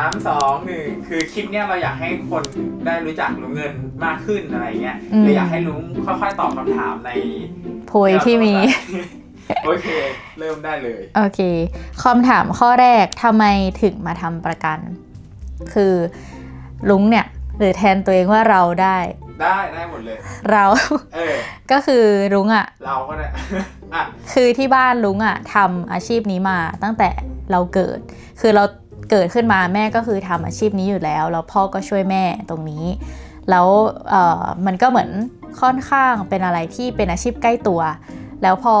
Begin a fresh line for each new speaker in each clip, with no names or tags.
ามสองหนึ่งคือคลิปเนี้ยเราอยากให้คนได้รู้จักลุงเงินมากขึ้นอะไรเงี้ย
อืม
เลยอยากให้ลุงค่อยๆตอบคำถามใน
โพยที่มี
โอเค เริ่มได้เลย
โอเคคำถามข้อแรกทำไมถึงมาทำประกัน คือลุงเนี่ย หรือแทนตัวเองว่าเราได้
ได้ได้หมดเลย
เรา
เออ
ก็คือลุงอะ่ะ
เราก็ได้อะ
คือที่บ้านลุงอะ่ะทำอาชีพนี้มาตั้งแต่เราเกิด คือเรา เกิดขึ้นมาแม่ก็คือทำอาชีพนี้อยู่แล้ว แล้วพ่อก็ช่วยแม่ตรงนี้ แล้วมันก็เหมือนค่อนข้างเป็นอะไรที่เป็นอาชีพใกล้ตัว แล้วพอ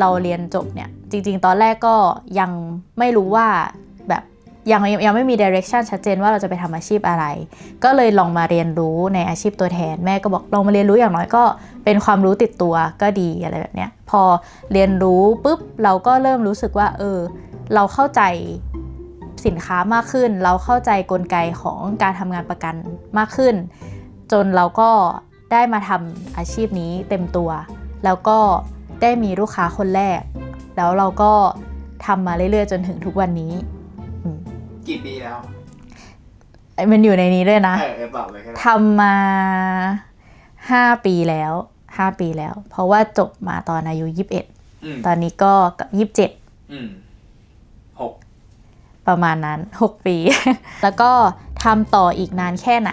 เราเรียนจบเนี่ย จริง ๆ ตอนแรกก็ยังไม่รู้ว่าแบบยังยังไม่มี direction ชัดเจนว่าเราจะไปทำอาชีพอะไร ก็เลยลองมาเรียนรู้ในอาชีพตัวแทน แม่ก็บอกลองมาเรียนรู้อย่างน้อยก็เป็นความรู้ติดตัวก็ดีอะไรแบบเนี้ย พอเรียนรู้ปุ๊บเราก็เริ่มรู้สึกว่า เออ เราเข้าใจ สินค้ามากขึ้น เราเข้าใจกลไกของการทำงานประกันมากขึ้น จนเราก็ได้มาทำอาชีพนี้เต็มตัว แล้วก็ได้มีลูกค้าคนแรก แล้วเราก็ทำมาเรื่อยๆ จนถึงทุกวันนี้
กี่ปีแล้ว
มันอยู่ในนี้ด้วยนะ
เออเออตอบเลยก็ได้
ทำมา5ปีแล้ว5ปีแล้ว เพราะว่าจบมาตอนอายุ21
อืม
ตอนนี้ก็27
อืมหก
ประมาณนั้น 6 ปี แล้วก็ทำต่ออีกนานแค่ไหน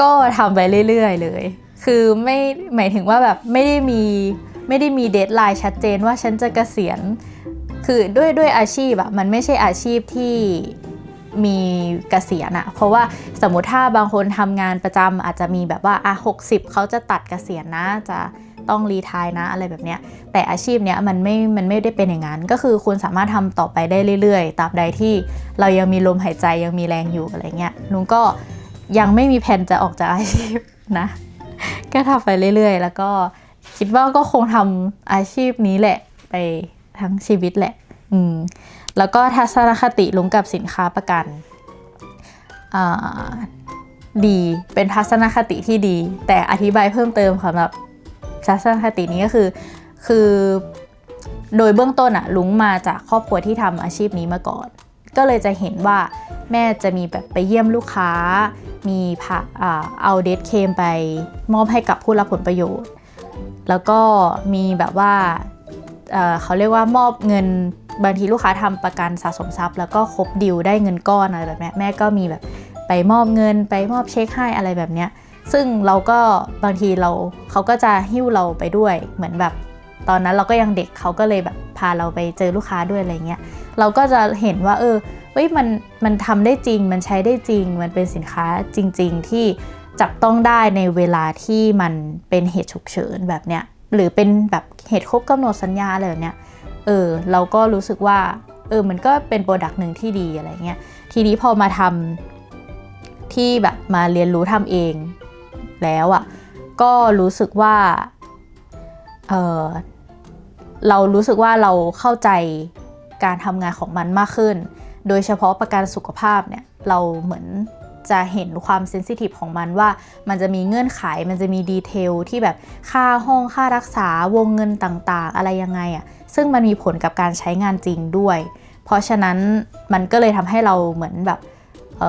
ก็ทำไปเรื่อยๆเลย คือไม่หมายถึงว่าแบบไม่ได้มีไม่ได้มีเดทไลน์ชัดเจนว่าฉันจะเกษียณ คือด้วยด้วยอาชีพอะมันไม่ใช่อาชีพที่มีเกษียณอะเพราะว่าสมมติถ้าบางคนทำงานประจำอาจจะมีแบบว่าอะหกสิบเขาจะตัดเกษียณนะจะ ต้องรีทายนะอะไรแบบเนี้ยแต่อาชีพเนี้ยมันไม่มันไม่ได้เป็นอย่างนั้น ก็คือคุณสามารถทำต่อไปได้เรื่อยๆตราบใดที่เรายังมีลมหายใจยังมีแรงอยู่อะไรเงี้ยนุ้งก็ยังไม่มีแผนจะออกจากอาชีพนะก็ทำไปเรื่อยๆ แล้วก็คิดว่าก็คงทำอาชีพนี้แหละไปทั้งชีวิตแหละ อืม แล้วก็ทัศนคติลุงกับสินค้าประกันอ่าดี เป็นทัศนคติที่ดี แต่อธิบายเพิ่มเติมสำหรับ ทัศนคตินี้ก็คือ คือโดยเบื้องต้นอะลุงมาจากครอบครัวที่ทำอาชีพนี้มาก่อน ก็เลยจะเห็นว่าแม่จะมีแบบไปเยี่ยมลูกค้า มีผ่าอ่าเอาเดทเคมไปมอบให้กับผู้รับผลประโยชน์ แล้วก็มีแบบว่าเออเขาเรียกว่ามอบเงินบางทีลูกค้าทำประกันสะสมทรัพย์ แล้วก็ครบดิวได้เงินก้อนอะไรแบบนี้แม่ก็มีแบบไปมอบเงินไปมอบเช็คให้อะไรแบบเนี้ย ซึ่งเราก็บางทีเราเขาก็จะหิ้วเราไปด้วยเหมือนแบบ ตอนนั้นเราก็ยังเด็กเขาก็เลยแบบพาเราไปเจอลูกค้าด้วยอะไรเงี้ยเราก็จะเห็นว่า เออเฮ้ยมันมันทำได้จริง มันใช้ได้จริง มันเป็นสินค้าจริง ๆ ที่จับต้องได้ในเวลาที่มันเป็นเหตุฉุกเฉินแบบเนี้ยหรือเป็นแบบเหตุครบกำหนดสัญญาอะไรแบบเนี้ยเออเราก็รู้สึกว่าเออมันก็เป็นโปรดักต์หนึ่งที่ดีอะไรเงี้ยทีนี้พอมาทำที่แบบมาเรียนรู้ทำเอง แล้วอะ่ะก็รู้สึกว่าเออเรารู้สึกว่าเราเข้าใจการทำงานของมันมากขึ้น โดยเฉพาะประกันสุขภาพเนี่ยเราเหมือนจะเห็นความเซนซิทีฟของมันว่ามันจะมีเงื่อนไข มันจะมีดีเทลที่แบบค่าห้องค่ารักษาวงเงินต่างๆ อะไรยังไงอะ่ะซึ่งมันมีผลกับการใช้งานจริงด้วย เพราะฉะนั้นมันก็เลยทำให้เราเหมือนแบบ เ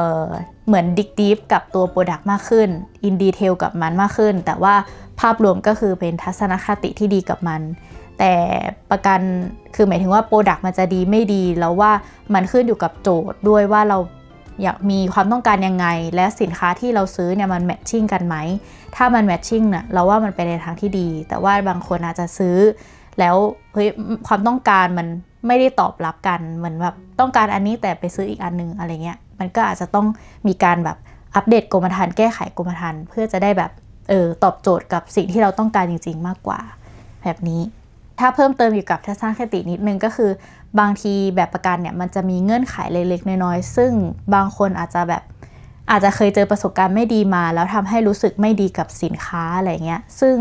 เหมือนดิกดีฟกับตัวโปรดักต์มากขึ้น อินดีเทลกับมันมากขึ้น แต่ว่าภาพรวมก็คือเป็นทัศนคติที่ดีกับมัน แต่ประกันคือหมายถึงว่าโปรดักต์มันจะดีไม่ดี แล้วว่ามันขึ้นอยู่กับโจทย์ด้วยว่าเราอยากมีความต้องการยังไง และสินค้าที่เราซื้อเนี่ยมันแมทชิ่งกันไหม ถ้ามันแมทชิ่งเนี่ยเราว่ามันไปในทางที่ดี แต่ว่าบางคนอาจจะซื้อ แล้วเฮ้ยความต้องการมันไม่ได้ตอบรับกันเหมือนแบบต้องการอันนี้แต่ไปซื้ออีกอันนึงอะไรเงี้ย มันก็อาจจะต้องมีการแบบอัปเดตกรมธรรม์แก้ไขกรมธรรม์เพื่อจะได้แบบเออตอบโจทย์กับสิ่งที่เราต้องการจริง ๆ มากกว่า แบบนี้ ถ้าเพิ่มเติมอยู่กับทัศนคตินิดนึงก็คือบางทีแบบประกันเนี่ยมันจะมีเงื่อนไขเล็กๆน้อยๆซึ่งบางคนอาจจะแบบอาจจะเคยเจอประสบการณ์ไม่ดีมา แล้วทำให้รู้สึกไม่ดีกับสินค้าอะไรเงี้ย ซึ่ง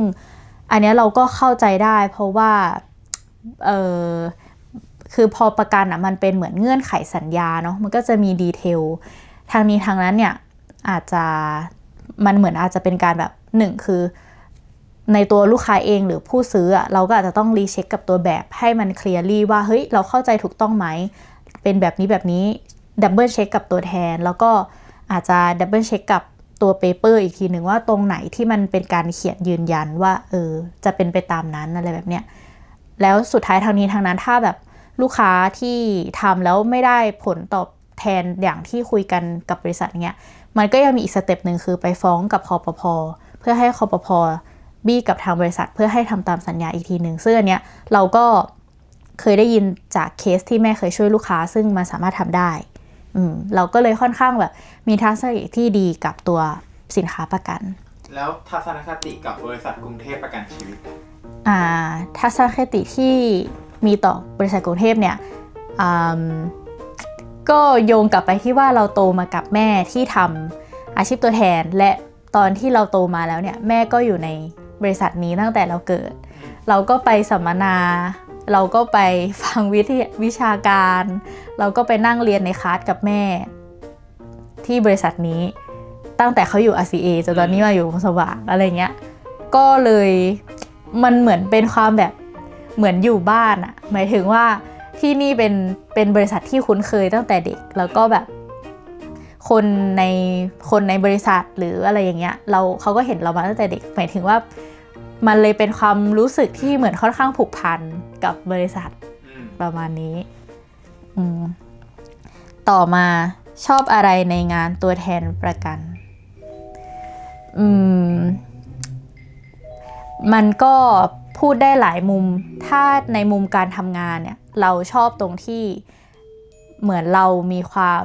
อันนี้เราก็เข้าใจได้ เพราะว่าเออ คือพอประกันอะมันเป็นเหมือนเงื่อนไขสัญญาเนาะมันก็จะมีดีเทลทางนี้ทางนั้นเนี่ยอาจจะมันเหมือนอาจจะเป็นการแบบหนึ่งคือ ในตัวลูกค้าเองหรือผู้ซื้ออะเราก็อาจจะต้องรีเช็คกับตัวแบบให้มันเคลียร์ลี่ว่าเฮ้ยเราเข้าใจถูกต้องไหมเป็นแบบนี้แบบนี้ดับเบิลเช็คกับตัวแทน แล้วก็อาจจะดับเบิลเช็คกับตัวเปเปอร์อีกทีหนึ่งว่าตรงไหนที่มันเป็นการเขียนยืนยันว่าเออจะเป็นไปตามนั้นอะไรแบบเนี้ยแล้วสุดท้ายทางนี้ทางนั้นถ้าแบบ ลูกค้าที่ทำแล้วไม่ได้ผลตอบแทนอย่างที่คุยกันกับบริษัทเนี้ยมันก็ยังมีอีกสเต็ปหนึ่งคือไปฟ้องกับคอปพเพื่อให้คอปพบี้กับทางบริษัทเพื่อให้ทำตามสัญญาอีกทีหนึ่งซึ่งอันเนี้ยเราก็เคยได้ยินจากเคสที่แม่เคยช่วยลูกค้า ซึ่งมันสามารถทำได้อืมเราก็เลยค่อนข้างแบบมีทัศนคติที่ดีกับตัวสินค้าประกัน
แล้วทัศนคติกับบริษัทกรุงเทพประกันชีวิต
อ่าทัศนคติที่ มีต่อบริษัทกรุงเทพเนี่ยก็โยงกลับไปที่ว่าเราโตมากับแม่ที่ทำอาชีพตัวแทน และตอนที่เราโตมาแล้วเนี่ยแม่ก็อยู่ในบริษัทนี้ตั้งแต่เราเกิด เราก็ไปสัมมนา เราก็ไปฟังวิทยวิชาการ เราก็ไปนั่งเรียนในคลาสกับแม่ ที่บริษัทนี้ตั้งแต่เขาอยู่ RCA จนตอนนี้มาอยู่สว่างอะไรเงี้ยก็เลยมันเหมือนเป็นความแบบ เหมือนอยู่บ้านอะหมายถึงว่าที่นี่เป็นเป็นบริษัทที่คุ้นเคยตั้งแต่เด็ก แล้วก็แบบ คนในคนในบริษัทหรืออะไรอย่างเงี้ย เราเขาก็เห็นเรามาตั้งแต่เด็ก หมายถึงว่ามันเลยเป็นความรู้สึกที่เหมือนค่อนข้างผูกพันกับบริษัท
อืม
ประมาณนี้อืมต่อมาชอบอะไรในงานตัวแทนประกัน อืม มันก็ พูดได้หลายมุม ถ้าในมุมการทำงานเนี่ยเราชอบตรงที่เหมือนเรามีความ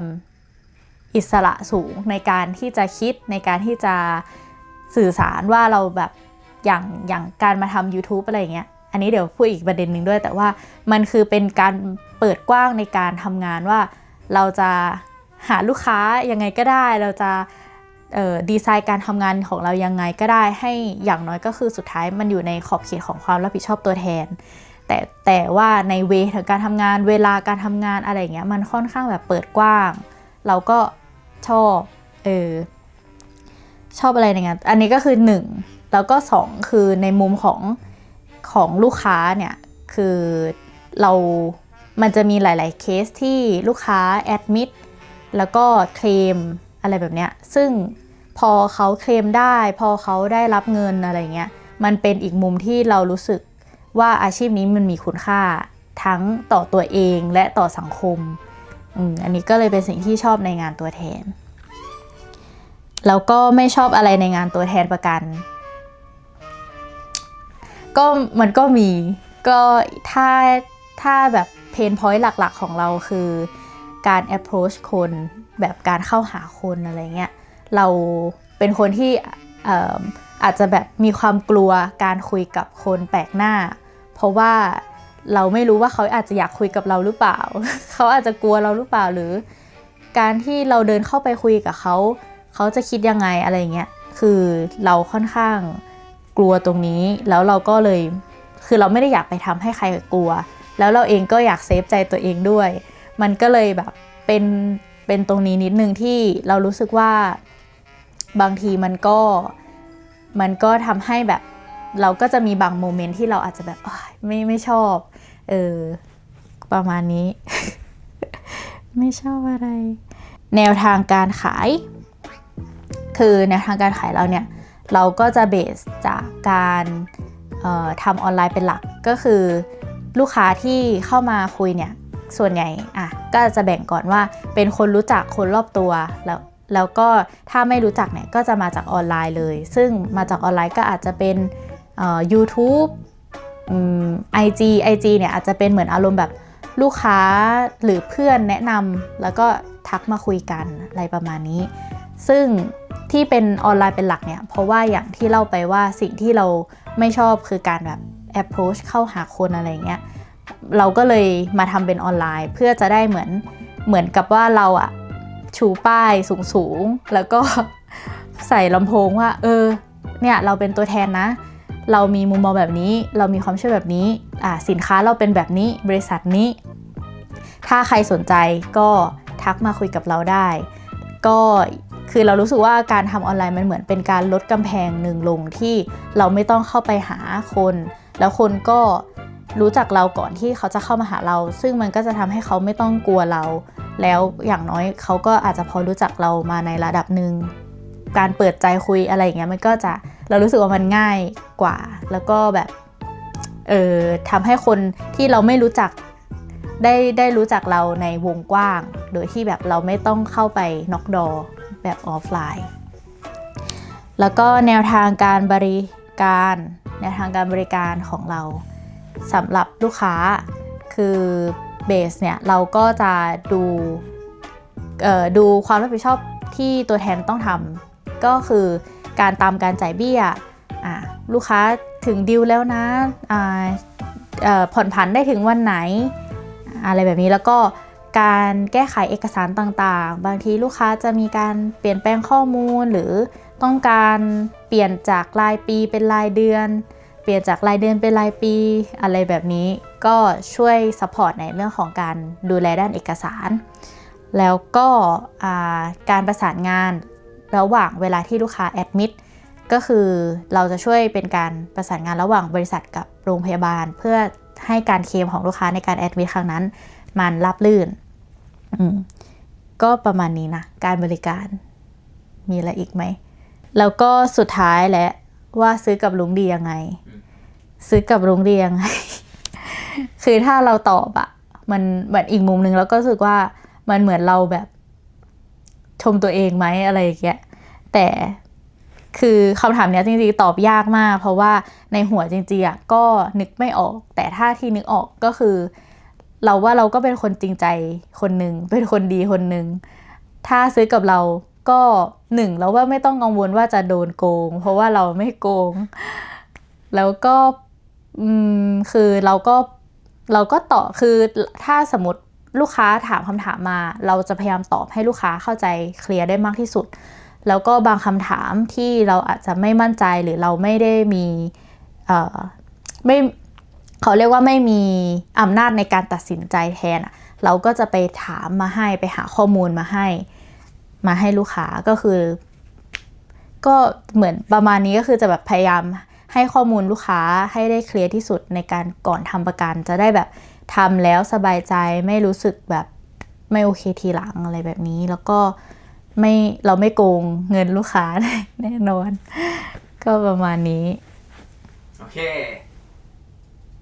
อิสระสูงในการที่จะคิดในการที่จะสื่อสารว่าเราแบบอย่างอย่างการมาทำ YouTube อะไรเงี้ย อันนี้เดี๋ยวพูดอีกประเด็นหนึ่งด้วย แต่ว่ามันคือเป็นการเปิดกว้างในการทำงานว่า เราจะหาลูกค้ายังไงก็ได้ เราจะ ดีไซน์การทำงานของเรายังไงก็ได้ให้อย่างน้อยก็คือสุดท้ายมันอยู่ในขอบเขตของความรับผิดชอบตัวแทน แต่แต่ว่าในเวของการทำงานเวลาการทำงานอะไรเงี้ยมันค่อนข้างแบบเปิดกว้าง เราก็ชอบเออชอบอะไรในงานอันนี้ก็คือหนึ่งแล้วก็สองคือในมุมของของลูกค้าเนี่ยคือเรามันจะมีหลาย ๆ เคสที่ลูกค้าแอดมิดแล้วก็เคลม อะไรแบบเนี้ยซึ่งพอเขาเคลมได้ พอเขาได้รับเงินอะไรเงี้ยมันเป็นอีกมุมที่เรารู้สึกว่าอาชีพนี้มันมีคุณค่าทั้งต่อตัวเองและต่อสังคมอืมอันนี้ก็เลยเป็นสิ่งที่ชอบในงานตัวแทน แล้วก็ไม่ชอบอะไรในงานตัวแทนประกัน ก็มันก็มีก็ถ้าถ้าแบบเพนพอยต์หลักๆของเราคือการ approach คน แบบการเข้าหาคนอะไรเงี้ยเราเป็นคนที่อออาจจะแบบมีความกลัวการคุยกับคนแปลกหน้า เพราะว่าเราไม่รู้ว่าเขาอาจจะอยากคุยกับเราหรือเปล่า เขาอาจจะกลัวเราหรือเปล่าหรือ การที่เราเดินเข้าไปคุยกับเขา เขาจะคิดยังไงอะไรเงี้ยคือเราค่อนข้างกลัวตรงนี้ แล้วเราก็เลยคือเราไม่ได้อยากไปทำให้ใครกลัว แล้วเราเองก็อยากเซฟใจตัวเองด้วย มันก็เลยแบบเป็น เป็นตรงนี้นิดนึงที่เรารู้สึกว่าบางทีมันก็มันก็ทำให้แบบเราก็จะมีบางโมเมนต์ที่เราอาจจะแบบไม่ไม่ชอบ เออ ประมาณนี้ ไม่ชอบอะไร แนวทางการขาย คือแนวทางการขายเราเนี่ย เราก็จะเบสจากการออทำออนไลน์เป็นหลักก็คือ ลูกค้าที่เข้ามาคุยเนี่ย ส่วนใหญ่อะ ก็จะแบ่งก่อนว่าเป็นคนรู้จักคนรอบตัวแล้วแล้วก็ถ้าไม่รู้จักเนี่ยก็จะมาจากออนไลน์เลย ซึ่งมาจากออนไลน์ก็อาจจะเป็นเอ่อ YouTube อืม IG IG เนี่ยอาจจะเป็นเหมือนอารมณ์แบบลูกค้าหรือเพื่อนแนะนำแล้วก็ทักมาคุยกันอะไรประมาณนี้ ซึ่งที่เป็นออนไลน์เป็นหลักเนี่ย เพราะว่าอย่างที่เล่าไปว่าสิ่งที่เราไม่ชอบคือการแบบ approach เข้าหาคนอะไรเงี้ย เราก็เลยมาทำเป็นออนไลน์ เพื่อจะได้เหมือนเหมือนกับว่าเราอะชูป้ายสูงๆแล้วก็ใส่ลำโพงว่า เออ เนี่ยเราเป็นตัวแทนนะ เรามีมุมมองแบบนี้ เรามีความเชื่อแบบนี้อ่าสินค้าเราเป็นแบบนี้บริษัทนี้ ถ้าใครสนใจก็ทักมาคุยกับเราได้ ก็คือเรารู้สึกว่าการทำออนไลน์มันเหมือนเป็นการลดกำแพงหนึ่งลงที่เราไม่ต้องเข้าไปหาคน แล้วคนก็ รู้จักเราก่อนที่เขาจะเข้ามาหาเรา ซึ่งมันก็จะทำให้เขาไม่ต้องกลัวเรา แล้วอย่างน้อยเขาก็อาจจะพอรู้จักเรามาในระดับหนึ่งการเปิดใจคุยอะไรอย่างเงี้ยมันก็จะเรารู้สึกว่ามันง่ายกว่า แล้วก็แบบเออทำให้คนที่เราไม่รู้จักได้ได้รู้จักเราในวงกว้าง โดยที่แบบเราไม่ต้องเข้าไปน็อกดอแบบออฟไลน์ แล้วก็แนวทางการบริการ แนวทางการบริการของเรา สำหรับลูกค้าคือเบสเนี่ยเราก็จะดูดูความรับผิดชอบที่ตัวแทนต้องทำก็คือการตามการจ่ายเบี้ยลูกค้าถึงดิวแล้วนะผ่อนผันได้ถึงวันไหน อะไรแบบนี้แล้วก็การแก้ไขเอกสารต่างๆ บางทีลูกค้าจะมีการเปลี่ยนแปลงข้อมูลหรือต้องการเปลี่ยนจากรายปีเป็นรายเดือน เปลี่ยนจากรายเดือนเป็นรายปีอะไรแบบนี้ ก็ช่วยสปอร์ตในเรื่องของการดูแลด้านเอกสาร แล้วก็การประสานงานระหว่างเวลาที่ลูกค้าแอดมิดก็คือเราจะช่วยเป็นการประสานงานระหว่างบริษัทกับโรงพยาบาล เพื่อให้การเคลมของลูกค้าในการแอดมิดครั้งนั้น มันรับลื่น ก็ประมาณนี้นะ การบริการมีอะไรอีกไหม แล้วก็สุดท้ายแหละว่าซื้อกับลุงดียังไง ซื้อกับลุงดียังไงคือถ้าเราตอบอะมันเหมือนอีกมุมหนึ่งแล้วก็รู้สึกว่ามันเหมือนเราแบบชมตัวเองไหมอะไรอย่างเงี้ยแต่คือคำถามเนี้ยจริงๆตอบยากมาก เพราะว่าในหัวจริงๆอะก็นึกไม่ออก แต่ถ้าที่นึกออกก็คือ เราว่าเราก็เป็นคนจริงใจคนหนึ่งเป็นคนดีคนหนึ่งถ้าซื้อกับเราก็หนึ่งเราว่าไม่ต้องกังวลว่าจะโดนโกง เพราะว่าเราไม่โกง แล้วก็ อืมคือเราก็เราก็ตอบคือถ้าสมมติลูกค้าถามคำถามมา เราจะพยายามตอบให้ลูกค้าเข้าใจเคลียร์ได้มากที่สุด แล้วก็บางคำถามที่เราอาจจะไม่มั่นใจหรือเราไม่ได้มีเอ่อไม่เขาเรียกว่าไม่มีอำนาจในการตัดสินใจแทนเราก็จะไปถามมาให้ไปหาข้อมูลมาให้ มาให้ลูกค้าก็คือ ก็เหมือนประมาณนี้ก็คือจะแบบพยายาม ให้ข้อมูลลูกค้าให้ได้เคลียร์ที่สุดในการก่อนทำประกัน จะได้แบบทำแล้วสบายใจไม่รู้สึกแบบไม่โอเคทีหลังอะไรแบบนี้ แล้วก็ไม่เราไม่โกงเงินลูกค้าแน่นอน ก็ประมาณนี้
โอเค